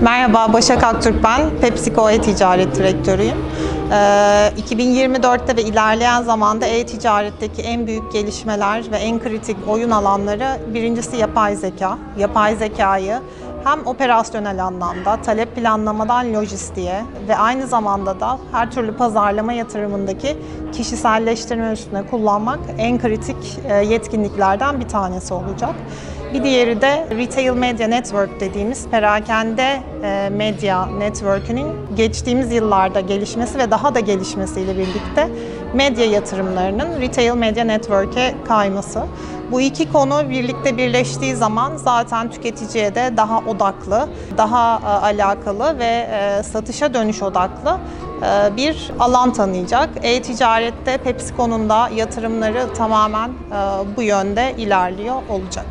Merhaba, Başak Aktürk ben. PepsiCo E-Ticaret Direktörüyüm. Ee, 2024'te ve ilerleyen zamanda e-ticaretteki en büyük gelişmeler ve en kritik oyun alanları birincisi yapay zeka. Yapay zekayı hem operasyonel anlamda, talep planlamadan lojistiğe ve aynı zamanda da her türlü pazarlama yatırımındaki kişiselleştirme üstüne kullanmak en kritik e, yetkinliklerden bir tanesi olacak. Bir diğeri de Retail Media Network dediğimiz perakende medya network'ünün geçtiğimiz yıllarda gelişmesi ve daha da gelişmesiyle birlikte medya yatırımlarının Retail Media Network'e kayması. Bu iki konu birlikte birleştiği zaman zaten tüketiciye de daha odaklı, daha e, alakalı ve e, satışa dönüş odaklı e, bir alan tanıyacak. E-ticarette PepsiCo'nun da yatırımları tamamen e, bu yönde ilerliyor olacak.